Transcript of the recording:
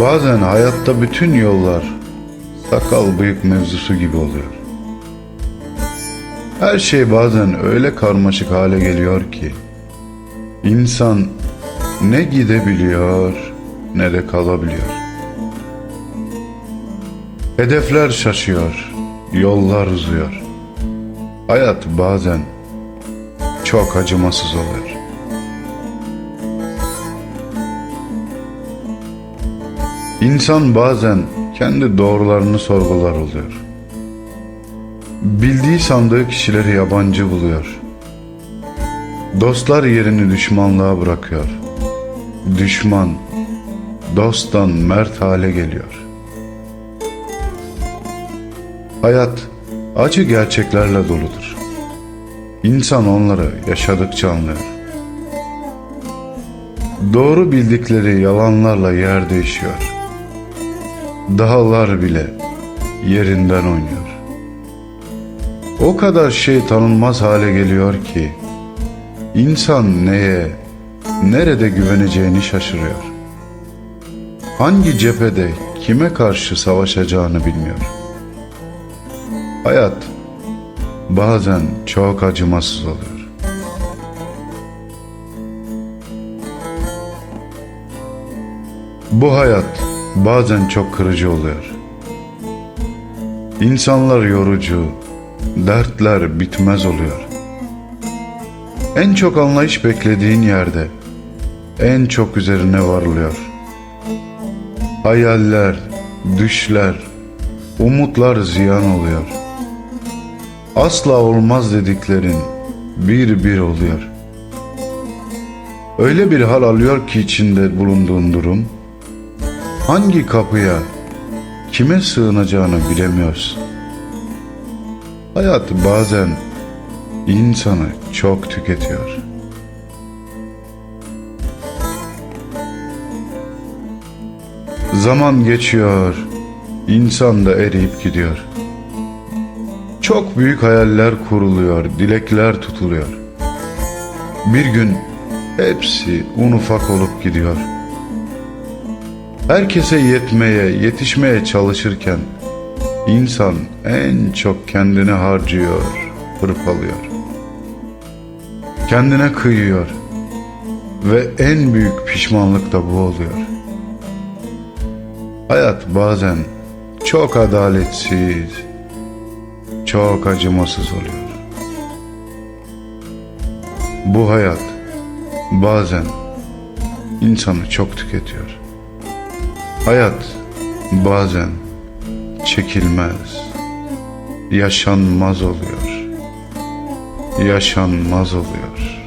Bazen hayatta bütün yollar sakal bıyık mevzusu gibi oluyor. Her şey bazen öyle karmaşık hale geliyor ki insan ne gidebiliyor ne de kalabiliyor. Hedefler şaşıyor, yollar uzuyor. Hayat bazen çok acımasız oluyor. İnsan bazen kendi doğrularını sorgular oluyor. Bildiği sandığı kişileri yabancı buluyor. Dostlar yerini düşmanlığa bırakıyor. Düşman dosttan mert hale geliyor. Hayat acı gerçeklerle doludur. İnsan onları yaşadıkça anlıyor. Doğru bildikleri yalanlarla yer değişiyor. Dağlar bile yerinden oynuyor. O kadar şey tanınmaz hale geliyor ki insan neye, nerede güveneceğini şaşırıyor. Hangi cephede kime karşı savaşacağını bilmiyor. Hayat bazen çok acımasız oluyor. Bu hayat bazen çok kırıcı oluyor. İnsanlar yorucu, dertler bitmez oluyor. En çok anlayış beklediğin yerde en çok üzerine varılıyor. Hayaller, düşler, umutlar ziyan oluyor. Asla olmaz dediklerin bir bir oluyor. Öyle bir hal alıyor ki içinde bulunduğun durum, hangi kapıya, kime sığınacağını bilemiyorsun. Hayat bazen insanı çok tüketiyor. Zaman geçiyor, insan da eriyip gidiyor. Çok büyük hayaller kuruluyor, dilekler tutuluyor. Bir gün hepsi un ufak olup gidiyor. Herkese yetmeye, yetişmeye çalışırken insan en çok kendini harcıyor, hırpalıyor. Kendine kıyıyor ve en büyük pişmanlık da bu oluyor. Hayat bazen çok adaletsiz, çok acımasız oluyor. Bu hayat bazen insanı çok tüketiyor. Hayat bazen çekilmez, yaşanmaz oluyor. Yaşanmaz oluyor.